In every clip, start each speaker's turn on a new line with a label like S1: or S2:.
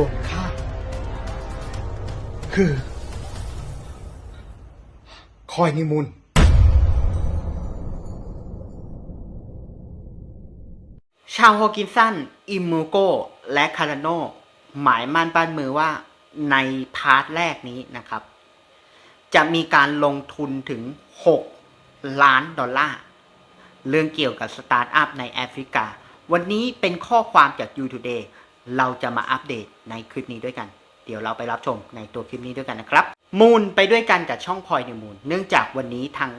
S1: ส่วนข้าคือ คอยนิมูล
S2: ชาวโฮกินสัน อิมมูโก และคาราโน หมายมั่นปั้นมือว่าในพาร์ทแรกนี้นะครับ จะมีการลงทุนถึง 6 ล้านดอลลาร์ เรื่องเกี่ยวกับสตาร์ทอัพในแอฟริกา วันนี้เป็นข้อความจาก You Today เราจะมาอัปเดตในคลิปนี้ด้วยกัน เดี๋ยวเราไปรับชมในตัวคลิปนี้ด้วยกันนะครับ มูนไปด้วยกันกับช่องพอยในมูนเนื่องจากวันนี้ทาง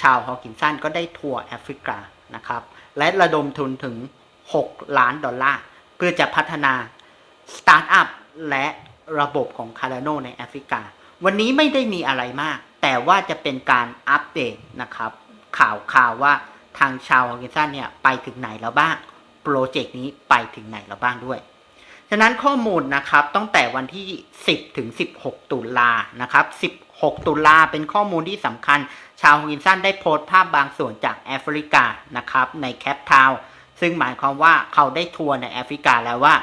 S2: ชาวฮอกินสันก็ได้ทัวร์แอฟริกานะครับ และระดมทุนถึง 6 ล้านดอลลาร์ เพื่อจะพัฒนาสตาร์ทอัพและระบบของคาร์โนในแอฟริกา วันนี้ไม่ได้มีอะไรมาก แต่ว่าจะเป็นการอัปเดตนะครับ ข่าวข่าวว่าทางชาวฮอกินสันเนี่ยไปถึงไหนแล้วบ้าง โปรเจกต์นี้ไปถึงไหนแล้วบ้างด้วย ฉะนั้นข้อมูลนะครับตั้งแต่วันที่ 10 ถึง 16 ตุลานะครับ 16 ตุลาเป็นข้อมูลที่สำคัญ ชาวฮกินสันได้โพสต์ภาพบางส่วนจากแอฟริกานะครับในแคปทาวซึ่งหมายความว่าเขาได้ทัวร์ในแอฟริกาแล้วว่า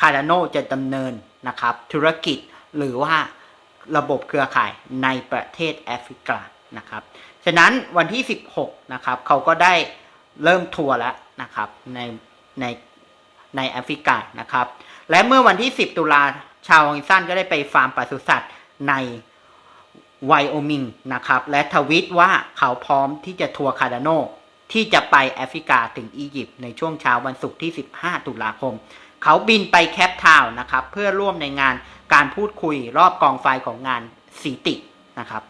S2: คาร์โนจะดำเนินนะครับธุรกิจหรือว่าระบบเครือข่ายในประเทศแอฟริกานะครับ ฉะนั้นวันที่ 16 นะครับ เขาก็ได้เริ่มทัวร์แล้วนะครับในในในแอฟริกานะครับ และเมื่อวันที่ 10 ตุลาชาวฮอกินสันก็ได้ไปฟาร์มปศุสัตว์ในไวโอมิงนะครับ และทวิตว่าเขาพร้อมที่จะทัวร์คาร์ดาโนที่จะไปแอฟริกาถึงอียิปต์ในช่วงเช้าวันศุกร์ที่ 15 ตุลาคม เขาบินไปแคปทาวน์นะครับ เพื่อร่วมในงานการพูดคุยรอบกองไฟของงานสีตินะครับ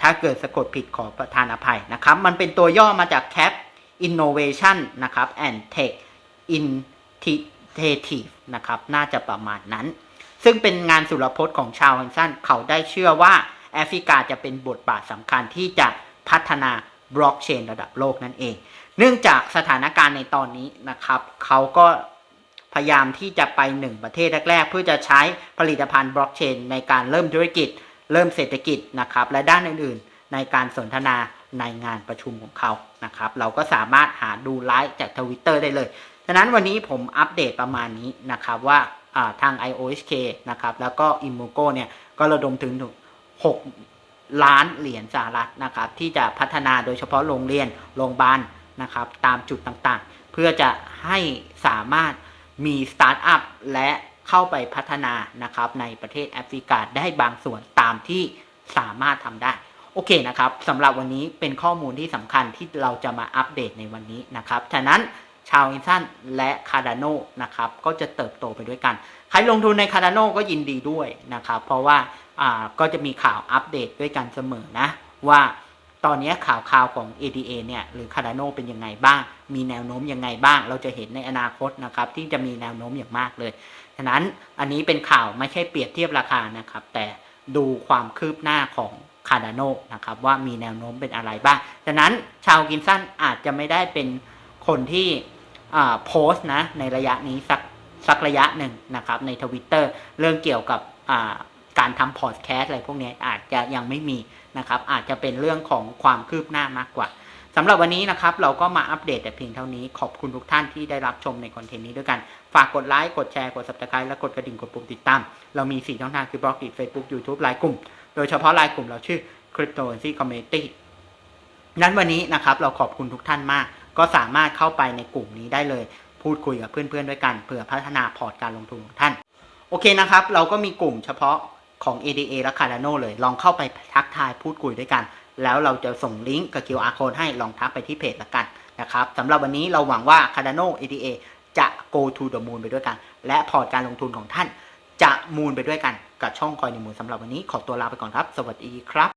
S2: ถ้าเกิดสะกดผิดขอประทานอภัยนะครับ มันเป็นตัวย่อมาจาก Cap Innovation นะครับ and Tech Initiative นะครับน่าจะประมาณนั้น ซึ่งเป็นงานสุรพจน์ของชาวฮันสันเขาได้เชื่อว่าแอฟริกาจะเป็นบทบาทสำคัญที่จะพัฒนาบล็อกเชนระดับโลกนั่นเอง เนื่องจากสถานการณ์ในตอนนี้นะครับ เขาก็พยายามที่จะไปหนึ่งประเทศแรก ๆ เพื่อจะใช้ผลิตภัณฑ์บล็อกเชนในการเริ่มธุรกิจ เริ่มเศรษฐกิจนะครับ และด้านอื่น ๆ ในการสนทนา ในงานประชุมของเขานะครับ เราก็สามารถหาดูไลฟ์จากทวิตเตอร์ได้เลยฉะนั้นวันนี้ผมอัปเดตประมาณนี้นะครับว่าทาง IOHK นะครับแล้วก็ i m o g o เนี่ยก็ระดมถึง 6 ล้านเหรียญสหรัฐนะครับที่จะพัฒนาโดยเฉพาะโรงเรียนโรงพยาบาลนะครับตามจุดต่างๆ เพื่อจะให้สามารถมีสตาร์ทอัพและเข้าไปพัฒนานะครับในประเทศแอฟริกาได้บางส่วนตามที่สามารถทำได้ โอเคนะครับสำหรับวันนี้เป็นข้อมูลที่สำคัญที่เราจะมาอัปเดตในวันนี้นะครับฉะนั้นชาวอินซันและคาร์ดาโนนะครับก็จะเติบโตไปด้วยกัน ใครลงทุนในคาร์ดาโนก็ยินดีด้วยนะครับ เพราะว่าอ่าก็จะมีข่าวอัปเดตด้วยกันเสมอนะ ว่าตอนนี้ข่าวข่าวของ ADA เนี่ยหรือคาร์ดาโนเป็นยังไงบ้าง มีแนวโน้มยังไงบ้าง เราจะเห็นในอนาคตนะครับที่จะมีแนวโน้มอย่างมากเลย ฉะนั้นอันนี้เป็นข่าวไม่ใช่เปรียบเทียบราคานะครับ แต่ ดูความคืบหน้าของคาร์ดาโนนะครับว่ามีแนวโน้มเป็นอะไรบ้างดังนั้นชาวกินสันอาจจะไม่ได้เป็นคนที่โพสต์นะในระยะนี้สักสักระยะหนึ่งนะครับในทวิตเตอร์เรื่องเกี่ยวกับการทำพอดแคสต์อะไรพวกนี้อาจจะยังไม่มีนะครับอาจจะเป็นเรื่องของความคืบหน้ามากกว่า สำหรับวันนี้นะครับ เราก็มาอัปเดตแต่เพียงเท่านี้ ขอบคุณทุกท่านที่ได้รับชมในคอนเทนต์นี้ด้วยกัน ฝากกดไลค์ กดแชร์ กด subscribe และกดกระดิ่ง กดปุ่มติดตาม เรามี 4 ช่องทางคือบล็อกดิ Facebook YouTube ไลน์กลุ่ม โดยเฉพาะไลน์กลุ่มเราชื่อ Cryptocurrency Community นั้นวันนี้นะครับเราขอบคุณทุกท่านมาก ก็สามารถเข้าไปในกลุ่มนี้ได้เลย พูดคุยกับเพื่อนๆด้วยกันเพื่อพัฒนาพอร์ตการลงทุนของท่าน โอเคนะครับ เราก็มีกลุ่มเฉพาะของ ADA และ Cardano เลย ลองเข้าไปทักทายพูดคุยด้วยกัน แล้วเราจะส่งลิงก์กับ QR code ให้ลองทักไปที่เพจละกันนะครับสำหรับวันนี้เราหวังว่า Cardano ETA จะ go to the moon ไปด้วยกัน และพอร์ตการลงทุนของท่านจะมูลไปด้วยกันกับช่องคอยในมูลสำหรับวันนี้ขอตัวลาไปก่อนครับ สวัสดีครับ